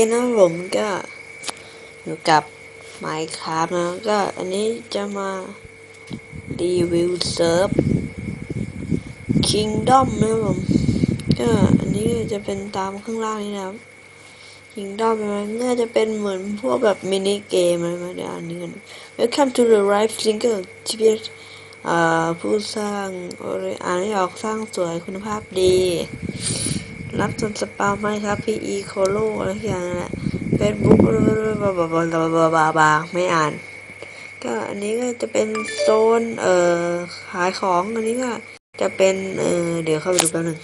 คนะผมก็อยู่กับ Minecraft นะก็อันนี้จะมารีวิวเซิร์ฟ Kingdom นะผมก็อันนี้จะเป็นตามข้างล่างนี้นะครับ Kingdom มันน่าจะเป็นเหมือนพวกแบบมินิเกมอะไรมาเดี๋ยวอันนี้กัน Welcome to the Rife Single ที่เป็นอ่าผู้สร้างอ่านไม่ออกสร้างสวยคุณภาพดี รับจนสปาไหมครับ PE โคโลอะไรอย่างนั้นเฟซบุ๊กบาบาบาบาบาบาบาไม่อ่าน ก็อันนี้ก็จะเป็นโซนเอ่อขายของอันนี้ก็จะเป็นเอ่อเดี๋ยวเข้าไปดูแป๊บนึง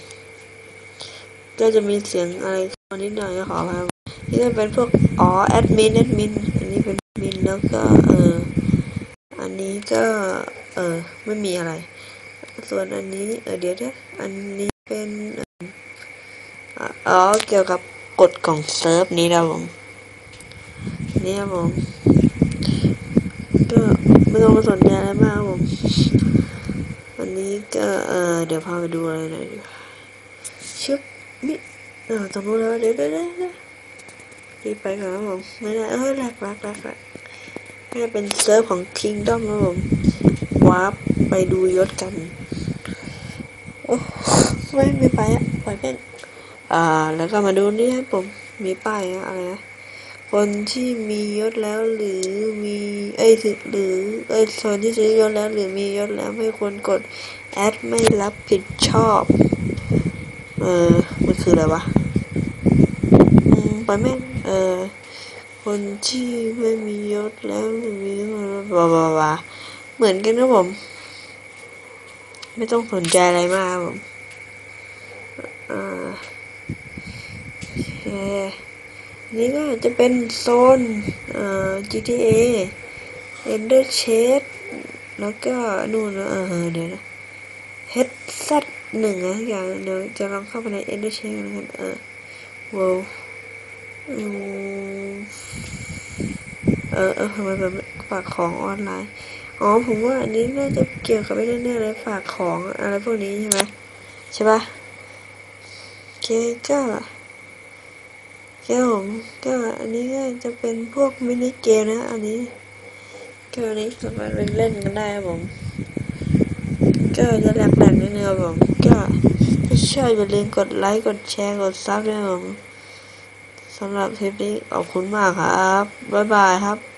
ก็จะมีเสียงอะไรนิดหน่อยขออภัยนี่ก็เป็นพวกอ๋อแอดมินแอดมินอันนี้เป็นแอดมินแล้วก็เอออันนี้ก็เออไม่มีอะไร ส่วนอันนี้เออเดี๋ยวเดี๋ยวอันนี้เป็นอ๋ อเกี่ยวกับกฎของเซิร์ฟนี้นะผมนี่ครับผมก็ไม่ต้องมาสนใจอะไรมากครับผมอันนี้ก็เออเดี๋ยวพาไปดูอะไรหน่อยดีกว่าชึบนี่เออตรงนู้นแล้วเดี๋ยวเดี๋ยวเดี๋ยวรีบไปก่อนครับผมไม่ได้เออแรกแรกแรกแรกนี่เป็นเซิร์ฟของ Kingdom ครับผมวาร์ปไปดูยศกันโอ้ไม่ไม่ไปอะปล่อยแม่ง อ่า แล้วก็มาดูนี่ครับผมมีป้ายอะไรนะคนที่มียศแล้วหรือมีเอ้ยหรือเอ้ยคนที่ซื้อยศแล้วหรือมียศแล้วไม่ควรกดแอดไม่รับผิดชอบ เออมันคืออะไรวะอืมไปแม่งเออคนที่ไม่มียศแล้วหรือมีบาบาบาเหมือนกันนะผม ไม่ต้องสนใจอะไรมากผมอ่า นี่ก็จะเป็นโซนเอ่อ GTA Ender Chest แล้วก็นู่นเออเดี๋ยวนะ HZ หนึ่งนะอย่างเดี๋ยวจะลองเข้าไปใน Ender Chest กันกันเออ wow อืมเออเออทำไมแบบฝากของออนไลน์ อ๋อ ผมว่าอันนี้น่าจะเกี่ยวกับไม่แน่ๆเลยฝากของอะไรพวกนี้ใช่ไหมใช่ปะโอเคก็ ก็ผมก็อันนี้ก็จะเป็นพวกมินิเกมนะ อันนี้ก็อันนี้สามารถเล่นกันได้ครับผม ก็จะแหลกๆนิดนึงครับผมก็ถ้าชอบอย่าลืมกดไลค์กดแชร์กดซับด้วยครับผมสำหรับคลิปนี้ขอบคุณมากครับ บ๊ายบายครับ